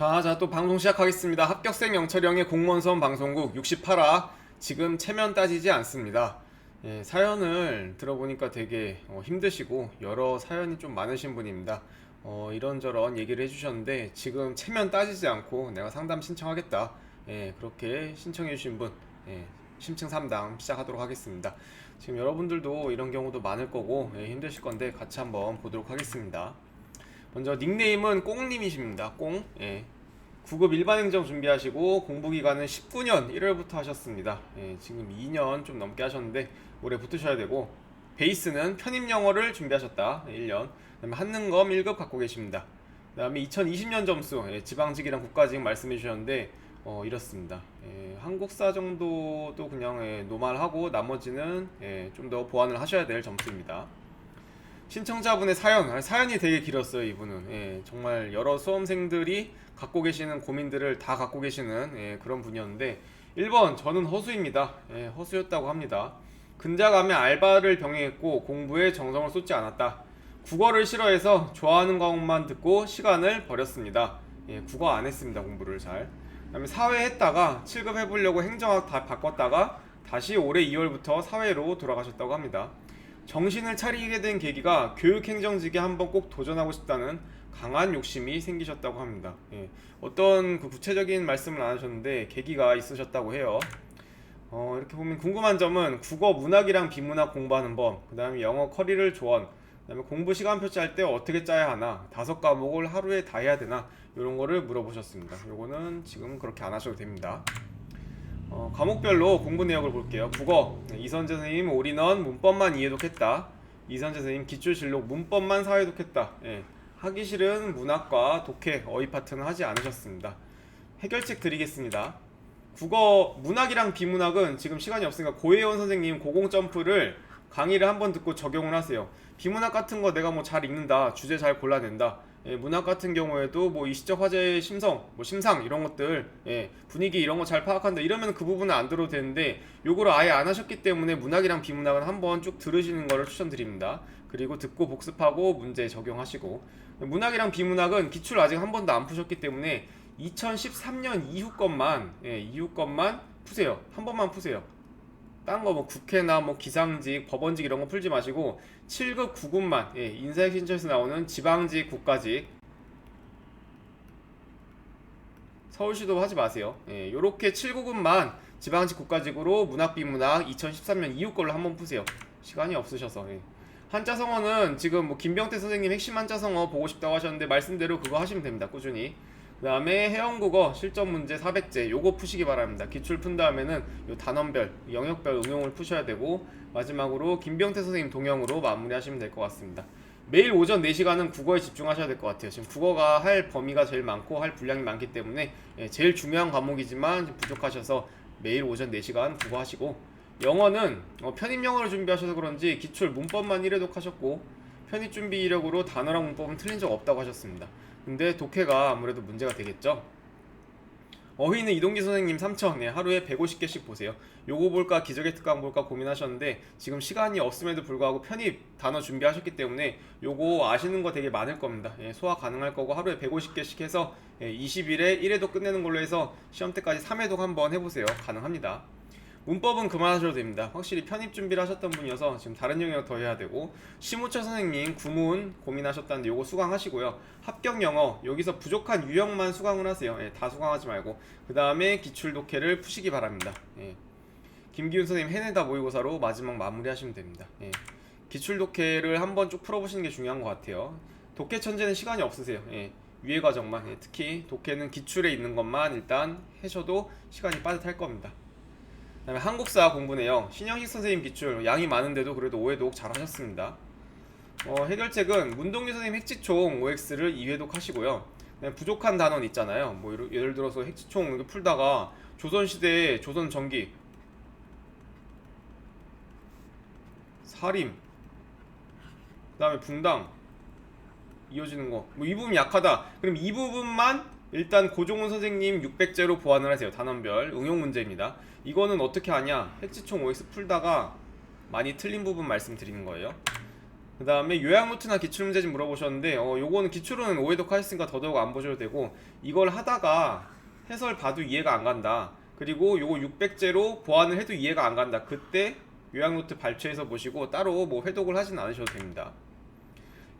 자, 자, 또 방송 시작하겠습니다. 합격생 영철형의 공무원선 방송국 68화. 지금 체면 따지지 않습니다. 예, 사연을 들어보니까 되게 어, 힘드시고 여러 사연이 좀 많으신 분입니다. 어, 이런저런 얘기를 해주셨는데 지금 체면 따지지 않고 내가 상담 신청하겠다. 예, 그렇게 신청해주신 분, 예, 심층 상담 시작하도록 하겠습니다. 지금 여러분들도 이런 경우도 많을 거고 예, 힘드실 건데 같이 한번 보도록 하겠습니다. 먼저 닉네임은 꽁님이십니다. 꽁. 예. 9급 일반 행정 준비하시고 공부 기간은 19년 1월부터 하셨습니다. 예, 지금 2년 좀 넘게 하셨는데 올해 붙으셔야 되고 베이스는 편입 영어를 준비하셨다. 1년. 그다음에 한능검 1급 갖고 계십니다. 그다음에 2020년 점수 예, 지방직이랑 국가직 말씀해 주셨는데 어, 이렇습니다. 예, 한국사 정도도 그냥 예, 노말하고 나머지는 예, 좀 더 보완을 하셔야 될 점수입니다. 신청자분의 사연, 아니, 사연이 되게 길었어요, 이분은. 예, 정말 여러 수험생들이 갖고 계시는 고민들을 다 갖고 계시는 예, 그런 분이었는데, 1번, 저는 허수입니다. 예, 허수였다고 합니다. 근자감에 알바를 병행했고, 공부에 정성을 쏟지 않았다. 국어를 싫어해서 좋아하는 과목만 듣고 시간을 버렸습니다. 예, 국어 안 했습니다, 공부를 잘. 그 다음에 사회 했다가 7급 해보려고 행정학 다 바꿨다가 다시 올해 2월부터 사회로 돌아가셨다고 합니다. 정신을 차리게 된 계기가 교육행정직에 한번 꼭 도전하고 싶다는 강한 욕심이 생기셨다고 합니다. 예, 어떤 그 구체적인 말씀을 안 하셨는데 계기가 있으셨다고 해요. 어, 이렇게 보면 궁금한 점은 국어 문학이랑 비문학 공부하는 법, 그 다음에 영어 커리를 조언, 그 다음에 공부 시간표 짤 때 어떻게 짜야 하나, 다섯 과목을 하루에 다 해야 되나, 이런 거를 물어보셨습니다. 요거는 지금 그렇게 안 하셔도 됩니다. 어, 과목별로 공부 내역을 볼게요. 국어 네, 이선재 선생님 올인원 문법만 이해독했다. 이선재 선생님 기출실록 문법만 사회독했다. 예. 하기 싫은 문학과 독해 어휘 파트는 하지 않으셨습니다. 해결책 드리겠습니다. 국어 문학이랑 비문학은 지금 시간이 없으니까 고혜원 선생님 고공 점프를 강의를 한번 듣고 적용을 하세요. 비문학 같은 거 내가 뭐 잘 읽는다, 주제 잘 골라낸다. 예, 문학 같은 경우에도 뭐 이 시적 화제의 심성, 뭐 심상 이런 것들, 예, 분위기 이런 거 잘 파악한다. 이러면 그 부분은 안 들어도 되는데 요거를 아예 안 하셨기 때문에 문학이랑 비문학은 한번 쭉 들으시는 거를 추천드립니다. 그리고 듣고 복습하고 문제 적용하시고 문학이랑 비문학은 기출 아직 한 번도 안 푸셨기 때문에 2013년 이후 것만 예, 이후 것만 푸세요. 한 번만 푸세요. 다른 거뭐 국회나 뭐 기상직, 법원직 이런 거 풀지 마시고 7급 9급만 예, 인사혁 신청에서 나오는 지방직, 국가직 서울시도 하지 마세요. 예, 요렇게 7, 9급만 지방직, 국가직으로 문학, 비문학 2013년 이후 걸로 한번 푸세요. 시간이 없으셔서. 예. 한자성어는 지금 뭐 김병태 선생님 핵심 한자성어 보고 싶다고 하셨는데 말씀대로 그거 하시면 됩니다. 꾸준히. 그 다음에 해영국어 실전 문제 400제 요거 푸시기 바랍니다. 기출 푼 다음에는 요 단원별, 영역별 응용을 푸셔야 되고 마지막으로 김병태 선생님 동영으로 마무리하시면 될 것 같습니다. 매일 오전 4시간은 국어에 집중하셔야 될 것 같아요. 지금 국어가 할 범위가 제일 많고 할 분량이 많기 때문에 예, 제일 중요한 과목이지만 좀 부족하셔서 매일 오전 4시간 국어 하시고 영어는 어, 편입 영어를 준비하셔서 그런지 기출 문법만 1회독 하셨고 편입 준비 이력으로 단어랑 문법은 틀린 적 없다고 하셨습니다. 근데 독해가 아무래도 문제가 되겠죠. 어휘는 이동기 선생님 3천 네, 하루에 150개씩 보세요. 요거 볼까 기적의 특강 볼까 고민하셨는데 지금 시간이 없음에도 불구하고 편입 단어 준비하셨기 때문에 요거 아시는 거 되게 많을 겁니다. 예, 소화 가능할 거고 하루에 150개씩 해서 예, 20일에 1회독 끝내는 걸로 해서 시험 때까지 3회독 한번 해보세요. 가능합니다. 문법은 그만하셔도 됩니다. 확실히 편입 준비를 하셨던 분이어서 지금 다른 영역 더 해야 되고 심우철 선생님 구문 고민하셨다는데 요거 수강하시고요. 합격 영어 여기서 부족한 유형만 수강을 하세요. 예, 다 수강하지 말고 그 다음에 기출 독해를 푸시기 바랍니다. 예. 김기훈 선생님 해내다 모의고사로 마지막 마무리하시면 됩니다. 예. 기출 독해를 한번 쭉 풀어보시는 게 중요한 것 같아요. 독해 천재는 시간이 없으세요. 예. 위의 과정만 예, 특히 독해는 기출에 있는 것만 일단 하셔도 시간이 빠듯할 겁니다. 그다음에 한국사 공부 내용 신영식 선생님 기출 양이 많은데도 그래도 5회독 잘 하셨습니다. 어, 해결책은 문동규 선생님 핵지총 OX를 2회 독 하시고요. 그다음에 부족한 단원 있잖아요. 뭐 예를- 들어서 핵지총 이렇게 풀다가 조선 시대의 조선 전기 사림 그다음에 붕당 이어지는 거. 뭐 이 부분 약하다. 그럼 이 부분만 일단 고종훈 선생님 600제로 보완을 하세요. 단원별 응용 문제입니다. 이거는 어떻게 하냐? 핵지총 OX 풀다가 많이 틀린 부분 말씀드리는 거예요. 그 다음에 요약 노트나 기출 문제집 물어보셨는데 어 요거는 기출은 오해독 하셨으니까 더더욱 안 보셔도 되고 이걸 하다가 해설 봐도 이해가 안 간다. 그리고 요거 600제로 보완을 해도 이해가 안 간다. 그때 요약 노트 발췌해서 보시고 따로 뭐 회독을 하진 않으셔도 됩니다.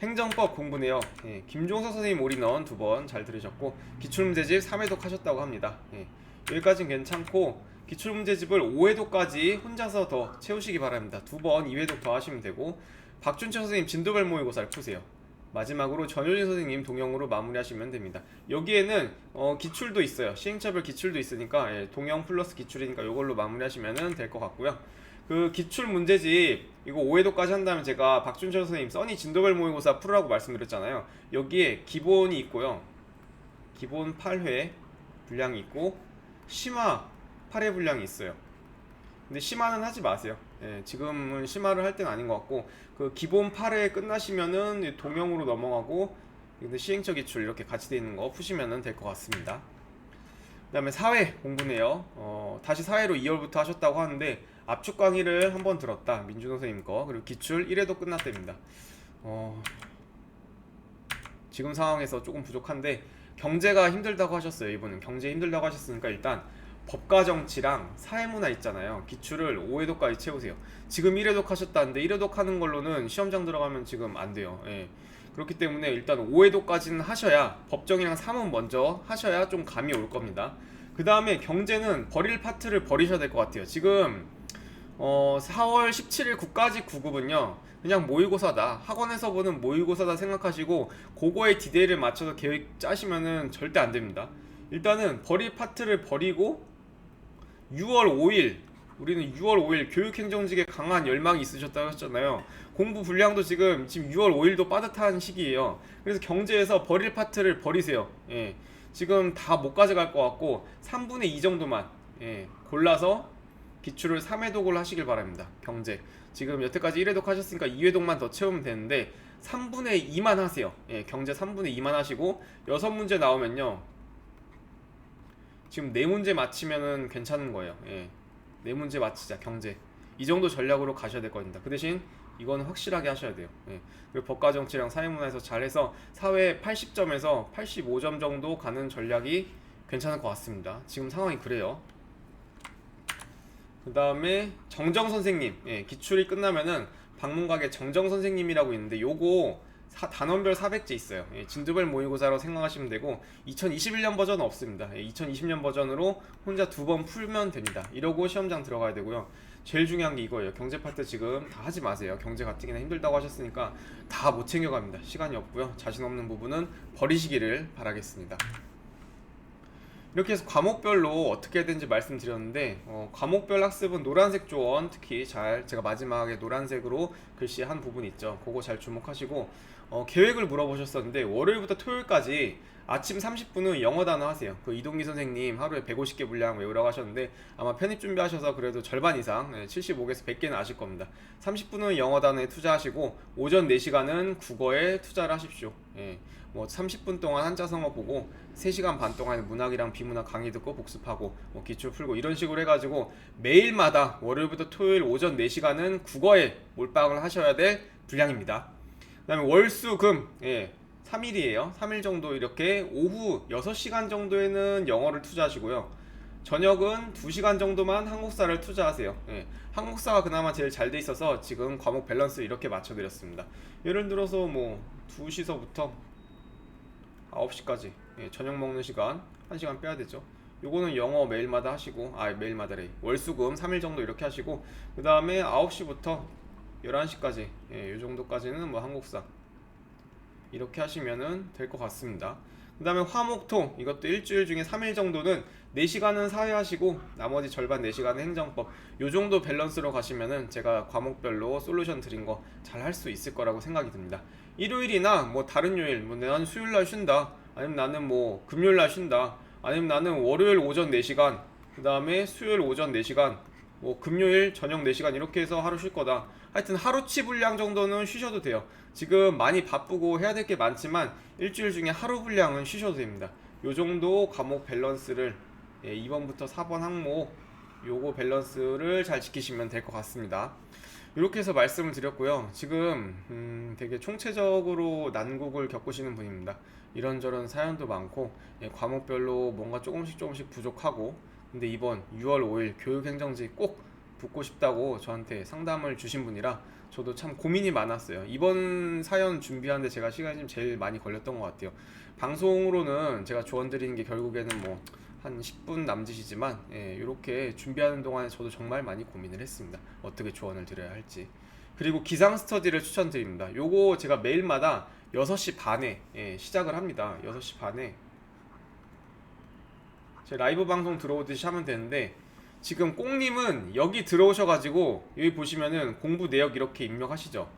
행정법 공부네요. 예, 김종석 선생님 올인원 두 번 잘 들으셨고 기출문제집 3회독 하셨다고 합니다. 예, 여기까지는 괜찮고 기출문제집을 5회독까지 혼자서 더 채우시기 바랍니다. 두 번 2회독 더 하시면 되고 박준철 선생님 진도별 모의고사를 푸세요. 마지막으로 전효진 선생님 동영으로 마무리하시면 됩니다. 여기에는 어, 기출도 있어요. 시행차별 기출도 있으니까 예, 동영 플러스 기출이니까 이걸로 마무리하시면 될 것 같고요. 그 기출 문제집 이거 5회도까지 한다면 제가 박준철 선생님 써니 진도별 모의고사 풀으라고 말씀드렸잖아요. 여기에 기본이 있고요. 기본 8회 분량이 있고 심화 8회 분량이 있어요. 근데 심화는 하지 마세요. 예, 지금은 심화를 할 때는 아닌 것 같고 그 기본 8회 끝나시면은 동영으로 넘어가고 근데 시행처 기출 이렇게 같이 돼 있는 거 푸시면은 될 것 같습니다. 그다음에 사회 공부네요. 어, 다시 사회로 2월부터 하셨다고 하는데 압축 강의를 한번 들었다. 민준호 선생님 거. 그리고 기출 1회도 끝났답니다. 어, 지금 상황에서 조금 부족한데 경제가 힘들다고 하셨어요. 이분은 경제 힘들다고 하셨으니까 일단 법과 정치랑 사회문화 있잖아요. 기출을 5회도까지 채우세요. 지금 1회독 하셨다는데 1회독 하는 걸로는 시험장 들어가면 지금 안 돼요. 예. 그렇기 때문에 일단 5회도까지는 하셔야 법정이랑 사문 먼저 하셔야 좀 감이 올 겁니다. 그 다음에 경제는 버릴 파트를 버리셔야 될 것 같아요. 지금 어, 4월 17일 국가직 9급은요. 그냥 모의고사다. 학원에서 보는 모의고사다 생각하시고 그거에 디데이를 맞춰서 계획 짜시면은 절대 안 됩니다. 일단은 버릴 파트를 버리고 6월 5일 우리는 6월 5일 교육행정직에 강한 열망이 있으셨다고 했잖아요. 공부 분량도 지금 지금 6월 5일도 빠듯한 시기예요. 그래서 경제에서 버릴 파트를 버리세요. 예. 지금 다 못 가져갈 것 같고 3분의 2 정도만 예. 골라서 기출을 3회독을 하시길 바랍니다. 경제. 지금 여태까지 1회독 하셨으니까 2회독만 더 채우면 되는데 3분의 2만 하세요. 예, 경제 3분의 2만 하시고 6문제 나오면요. 지금 네 문제 맞히면은 괜찮은 거예요. 예. 네 문제 맞히자 경제. 이 정도 전략으로 가셔야 될 겁니다. 그 대신 이거는 확실하게 하셔야 돼요. 예. 그리고 법과 정치랑 사회문화에서 잘해서 사회 80점에서 85점 정도 가는 전략이 괜찮을 것 같습니다. 지금 상황이 그래요. 그 다음에 정정 선생님. 예, 기출이 끝나면은 방문각에 정정 선생님이라고 있는데 요거 사- 단원별 400제 있어요. 예, 진도별 모의고사로 생각하시면 되고 2021년 버전은 없습니다. 예, 2020년 버전으로 혼자 두 번 풀면 됩니다. 이러고 시험장 들어가야 되고요. 제일 중요한 게 이거예요. 경제 파트 지금 다 하지 마세요. 경제 가뜩이나 힘들다고 하셨으니까 다 못 챙겨갑니다. 시간이 없고요. 자신 없는 부분은 버리시기를 바라겠습니다 이렇게 해서 과목별로 어떻게 되는지 말씀드렸는데 어, 과목별 학습은 노란색 조언 특히 잘 제가 마지막에 노란색으로 글씨 한 부분 있죠. 그거 잘 주목하시고 어, 계획을 물어보셨었는데 월요일부터 토요일까지 아침 30분은 영어 단어 하세요 그 이동기 선생님 하루에 150개 분량 외우라고 하셨는데 아마 편입 준비하셔서 그래도 절반 이상 75개에서 100개는 아실 겁니다 30분은 영어 단어에 투자하시고 오전 4시간은 국어에 투자를 하십시오 예. 뭐 30분 동안 한자성어 보고 3시간 반 동안 문학이랑 비문학 강의 듣고 복습하고 뭐 기출 풀고 이런 식으로 해가지고 매일마다 월요일부터 토요일 오전 4시간은 국어에 몰빵을 하셔야 될 분량입니다. 그 다음에 월수금 예, 3일이에요. 3일 정도 이렇게 오후 6시간 정도에는 영어를 투자하시고요. 저녁은 2시간 정도만 한국사를 투자하세요. 예, 한국사가 그나마 제일 잘 돼 있어서 지금 과목 밸런스 이렇게 맞춰 드렸습니다. 예를 들어서 뭐 2시서부터 9시까지 예, 저녁 먹는 시간 1시간 빼야 되죠. 요거는 영어 매일마다 하시고 아 매일마다래 월수금 3일 정도 이렇게 하시고 그 다음에 9시부터 11시까지. 예, 요 정도까지는 뭐 한국사. 이렇게 하시면은 될 것 같습니다. 그 다음에 화목토 이것도 일주일 중에 3일 정도는 4시간은 사회 하시고 나머지 절반 4시간은 행정법. 요 정도 밸런스로 가시면은 제가 과목별로 솔루션 드린 거 잘 할 수 있을 거라고 생각이 듭니다. 일요일이나 뭐 다른 요일 뭐 나는 수요일 날 쉰다. 아니면 나는 뭐 금요일 날 쉰다. 아니면 나는 월요일 오전 4시간. 그 다음에 수요일 오전 4시간 뭐 금요일 저녁 4시간 이렇게 해서 하루 쉴 거다 하여튼 하루치 분량 정도는 쉬셔도 돼요 지금 많이 바쁘고 해야 될 게 많지만 일주일 중에 하루 분량은 쉬셔도 됩니다 요 정도 과목 밸런스를 예, 2번부터 4번 항목 요거 밸런스를 잘 지키시면 될 것 같습니다 이렇게 해서 말씀을 드렸고요. 지금 음, 되게 총체적으로 난국을 겪으시는 분입니다. 이런저런 사연도 많고 예, 과목별로 뭔가 조금씩 조금씩 부족하고 근데 이번 6월 5일 교육행정지 꼭 붙고 싶다고 저한테 상담을 주신 분이라 저도 참 고민이 많았어요. 이번 사연 준비하는데 제가 시간이 좀 제일 많이 걸렸던 것 같아요. 방송으로는 제가 조언 드리는 게 결국에는 뭐 한 10분 남짓이지만 예, 이렇게 준비하는 동안에 저도 정말 많이 고민을 했습니다. 어떻게 조언을 드려야 할지. 그리고 기상 스터디를 추천드립니다. 요거 제가 매일마다 6시 반에 예, 시작을 합니다. 6시 반에 제 라이브 방송 들어오듯이 하면 되는데 지금 꽁님은 여기 들어오셔가지고 여기 보시면은 공부 내역 이렇게 입력하시죠.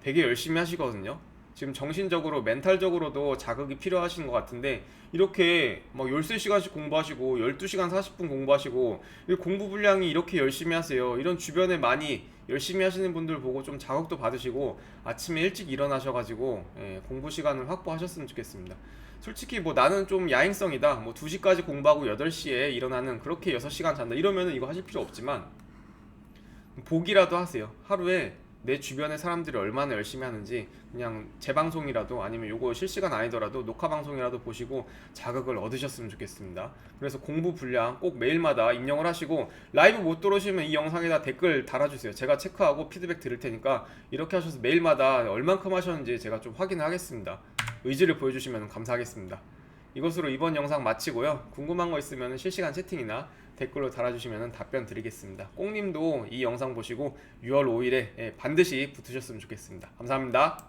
되게 열심히 하시거든요. 지금 정신적으로 멘탈적으로도 자극이 필요하신 것 같은데 이렇게 막 13시간씩 공부하시고 12시간 40분 공부하시고 이 공부 분량이 이렇게 열심히 하세요. 이런 주변에 많이 열심히 하시는 분들 보고 좀 자극도 받으시고 아침에 일찍 일어나셔가지고 예, 공부 시간을 확보하셨으면 좋겠습니다. 솔직히 뭐 나는 좀 야행성이다. 뭐 2시까지 공부하고 8시에 일어나는 그렇게 6시간 잔다. 이러면은 이거 하실 필요 없지만 보기라도 하세요. 하루에 내 주변의 사람들이 얼마나 열심히 하는지 그냥 재방송이라도 아니면 요거 실시간 아니더라도 녹화 방송이라도 보시고 자극을 얻으셨으면 좋겠습니다. 그래서 공부 분량 꼭 매일마다 입력을 하시고 라이브 못 들어오시면 이 영상에다 댓글 달아주세요. 제가 체크하고 피드백 드릴 테니까 이렇게 하셔서 매일마다 얼만큼 하셨는지 제가 좀 확인을 하겠습니다. 의지를 보여주시면 감사하겠습니다. 이것으로 이번 영상 마치고요. 궁금한 거 있으면 실시간 채팅이나 댓글로 달아주시면 답변 드리겠습니다. 꽁님도 이 영상 보시고 6월 5일에 반드시 붙으셨으면 좋겠습니다. 감사합니다.